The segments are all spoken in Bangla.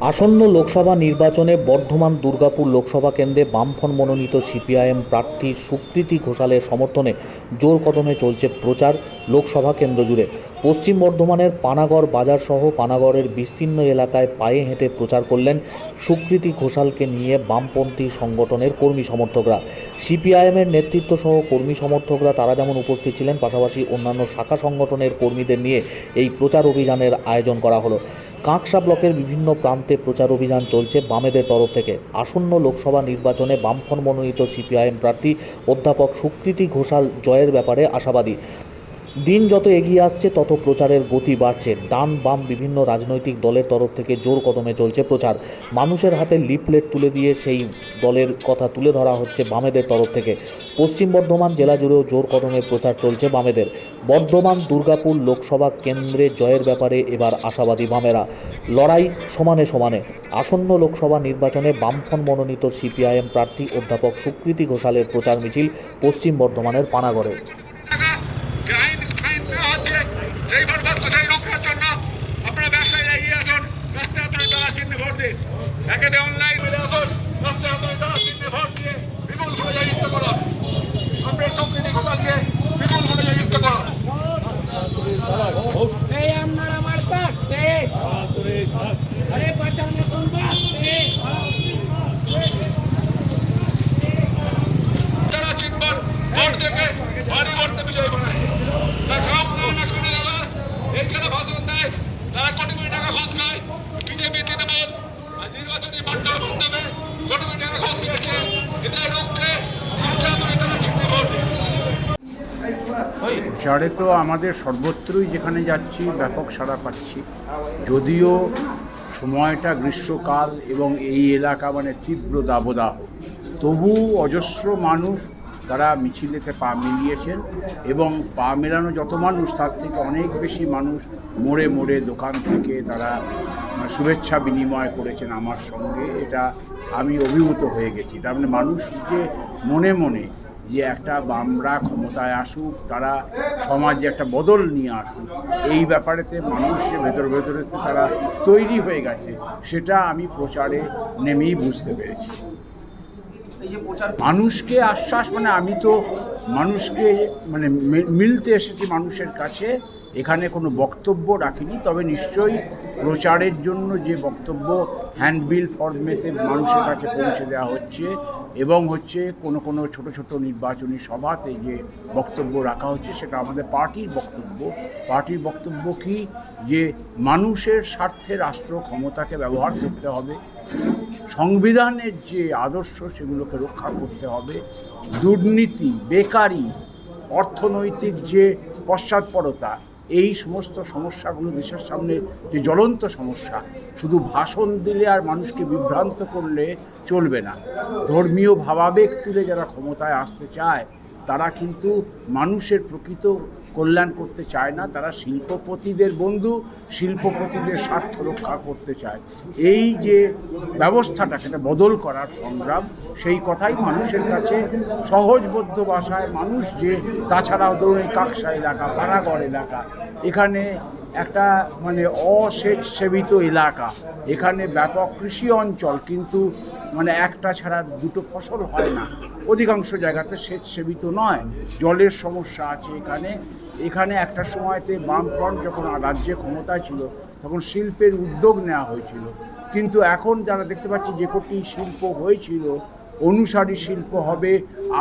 আসন্ন লোকসভা নির্বাচনে বর্ধমান দুর্গাপুর লোকসভা কেন্দ্রে বামফ্রন্ট মনোনীত সিপিআইএম প্রার্থী সুকৃতি ঘোষালের সমর্থনে জোর কদমে চলছে প্রচার লোকসভা কেন্দ্র জুড়ে। পশ্চিম বর্ধমানের পানাগড় বাজার সহ পানাগড়ের বিস্তীর্ণ এলাকায় পায়ে হেঁটে প্রচার করলেন সুকৃতি ঘোষালকে নিয়ে বামপন্থী সংগঠনের কর্মী সমর্থকরা। সিপিআইএমের নেতৃত্ব সহ কর্মী সমর্থকরা তারা যেমন উপস্থিত ছিলেন, পাশাপাশি অন্যান্য শাখা সংগঠনের কর্মীদের নিয়ে এই প্রচার অভিযানের আয়োজন করা হলো। কাঁকসা ব্লকের বিভিন্ন প্রান্তে প্রচার অভিযান চলছে বামেদের তরফ থেকে। আসন্ন লোকসভা নির্বাচনে বামফ্রন্ট মনোনীত সিপিআইএম প্রার্থী অধ্যাপক সুকৃতি ঘোষাল জয়ের ব্যাপারে আশাবাদী। দিন যত এগিয়ে আসছে, তত প্রচারের গতি বাড়ছে। ডান বাম বিভিন্ন রাজনৈতিক দলের তরফ থেকে জোর কদমে চলছে প্রচার। মানুষের হাতে লিফলেট তুলে দিয়ে সেই দলের কথা তুলে ধরা হচ্ছে বামেদের তরফ থেকে। পশ্চিম বর্ধমান জেলা জুড়েও জোর কদমে প্রচার চলছে বামেদের। বর্ধমান, দুর্গাপুর লোকসভা কেন্দ্রে জয়ের ব্যাপারে এবার আশাবাদী বামেরা। লড়াই সমানে সমানে। আসন্ন লোকসভা নির্বাচনে বামফ্রন্ট মনোনীত সিপিআইএম প্রার্থী অধ্যাপক সুকৃতি ঘোষালের প্রচার মিছিল পশ্চিম বর্ধমানের পানাগড়ে টাকা যে আইন ফাইন দেওয়া হচ্ছে সেই বরবাদ কোথায় রক্ষার জন্য আপনারা ব্যবসায়ীরা এগিয়ে আসুন রাস্তায় আপনারা তারা চিহ্নে ভোট দিন একেতে অনলাইন মিলে আসুন। রাস্তায় আপনারা তারা চিহ্নে ভোট দিয়ে বিপুল ভোটে জয়যুক্ত করুন আপনার সংস্কৃতি গোপালকে বিপুল ভোটে জয়যুক্ত করুন এই আপনার আমার সাথে আরে বাঁচানো শুনবা যারা চিনবেন ভোট দেখে বাড়ি ভোটতে বিজয় বানায় তার সব না না শুনে যারা এইখানে ভাষণ দেয় তারা কোটি কোটি টাকা ঘুষ খায় বিজেপি তৃণমূল আর নির্বাচনী বার্তা মাধ্যমে কোটি কোটি টাকা ঘুষ খেয়েছে এদের রুখতে নির্যাতনে তারা চিহ্নে ভোট দেয় প্রচারে তো আমাদের সর্বত্রই যেখানে যাচ্ছি, ব্যাপক সাড়া পাচ্ছি। যদিও সময়টা গ্রীষ্মকাল এবং এই এলাকা মানে তীব্র দাবদাহ। তবু অজস্র মানুষ তারা মিছিলেতে পা মিলিয়েছেন এবং পা মেলানো যত মানুষ, তার থেকে অনেক বেশি মানুষ মোড়ে মোড়ে দোকান থেকে তারা মানে শুভেচ্ছা বিনিময় করেছেন আমার সঙ্গে। এটা আমি অভিভূত হয়ে গেছি। তার মানে মানুষ যে মনে মনে যে একটা বামরা ক্ষমতায় আসুক, তারা সমাজে একটা বদল নিয়ে আসুক, এই ব্যাপারেতে মানুষের ভেতর ভেতরে তারা তৈরি হয়ে গেছে, সেটা আমি প্রচারে নেমেই বুঝতে পেরেছি। মানুষকে আশ্বাস মানে আমি তো মানুষকে মানে মিলতে এসেছি মানুষের কাছে এখানে কোনো বক্তব্য রাখিনি, তবে নিশ্চয়ই প্রচারের জন্য যে বক্তব্য হ্যান্ডবিল ফর্মেতে মানুষের কাছে পৌঁছে দেওয়া হচ্ছে এবং হচ্ছে কোনো কোনো ছোট ছোট নির্বাচনী সভাতে যে বক্তব্য রাখা হচ্ছে, সেটা আমাদের পার্টির বক্তব্য। পার্টির বক্তব্য কি? যে মানুষের স্বার্থে রাষ্ট্র ক্ষমতাকে ব্যবহার করতে হবে, সংবিধানের যে আদর্শ সেগুলোকে রক্ষা করতে হবে, দুর্নীতি, বেকারি, অর্থনৈতিক যে পশ্চাৎপরতা এই সমস্ত সমস্যাগুলো দেশের সামনে যে জ্বলন্ত সমস্যা, শুধু ভাষণ দিলে আর মানুষকে বিভ্রান্ত করলে চলবে না। ধর্মীয় ভাবাবেগ তুলে যারা ক্ষমতায় আসতে চায় তারা কিন্তু মানুষের প্রকৃত কল্যাণ করতে চায় না, তারা শিল্পপতিদের বন্ধু, শিল্পপতিদের স্বার্থ রক্ষা করতে চায়। এই যে ব্যবস্থাটা, সেটা বদল করার সংগ্রাম, সেই কথাই মানুষের কাছে সহজবোধ্য ভাষায় মানুষ যে, তাছাড়াও ধরুন এই কাকসা এলাকা পানাগড় এলাকা, এখানে একটা মানে অসেচ সেবিত এলাকা, এখানে ব্যাপক কৃষি অঞ্চল, কিন্তু মানে একটা ছাড়া দুটো ফসল হয় না। অধিকাংশ জায়গাতে সেচ সেবিত নয়। জলের সমস্যা আছে এখানে। এখানে একটা সময়তে বামফ্রন্ট যখন রাজ্যে ক্ষমতায় ছিল, তখন শিল্পের উদ্যোগ নেওয়া হয়েছিল। কিন্তু এখন যারা দেখতে পাচ্ছি যে কটি শিল্প হয়েছিল, অনুসারী শিল্প হবে,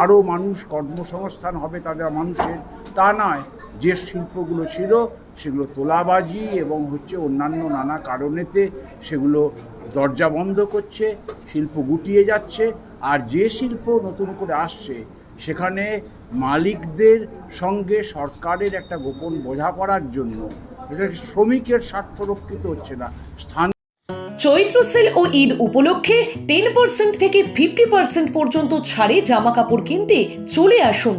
আরও মানুষ কর্মসংস্থান হবে তাদের মানুষের, তা নয়। যে শিল্পগুলো ছিল, সেগুলো তোলাবাজি এবং হচ্ছে অন্যান্য নানা কারণেতে সেগুলো দরজা বন্ধ করছে। শিল্প গুটিয়ে যাচ্ছে আর যে শিল্প নতুন করে আসছে, সেখানে মালিকদের সঙ্গে সরকারের একটা গোপন বোঝাপড়ার জন্য, এটা শ্রমিকের স্বার্থ রক্ষিত হচ্ছে না? স্থান চৈত্র সেল ও ঈদ উপলক্ষে টেন পার্সেন্ট থেকে ফিফটি পার্সেন্ট পর্যন্ত ছাড়ে জামা কাপড় কিনতে চলে আসুন।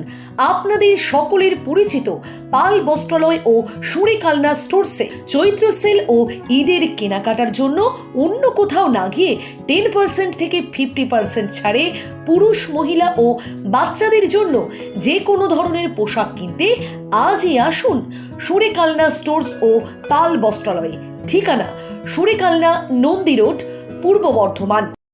আপনাদের সকলের পরিচিত পাল বস্ত্রালয় ও সুরেকালনা স্টোরসে চৈত্র সেল ও ঈদের কেনাকাটার জন্য অন্য কোথাও না গিয়ে টেন পার্সেন্ট থেকে ফিফটি পার্সেন্ট ছাড়ে পুরুষ, মহিলা ও বাচ্চাদের জন্য যে কোনো ধরনের পোশাক কিনতে আজই আসুন সুরেকালনা স্টোরস ও পাল বস্ত্রালয়। ঠিকানা সুরেকালনা নন্দী রোড পূর্ব বর্ধমান।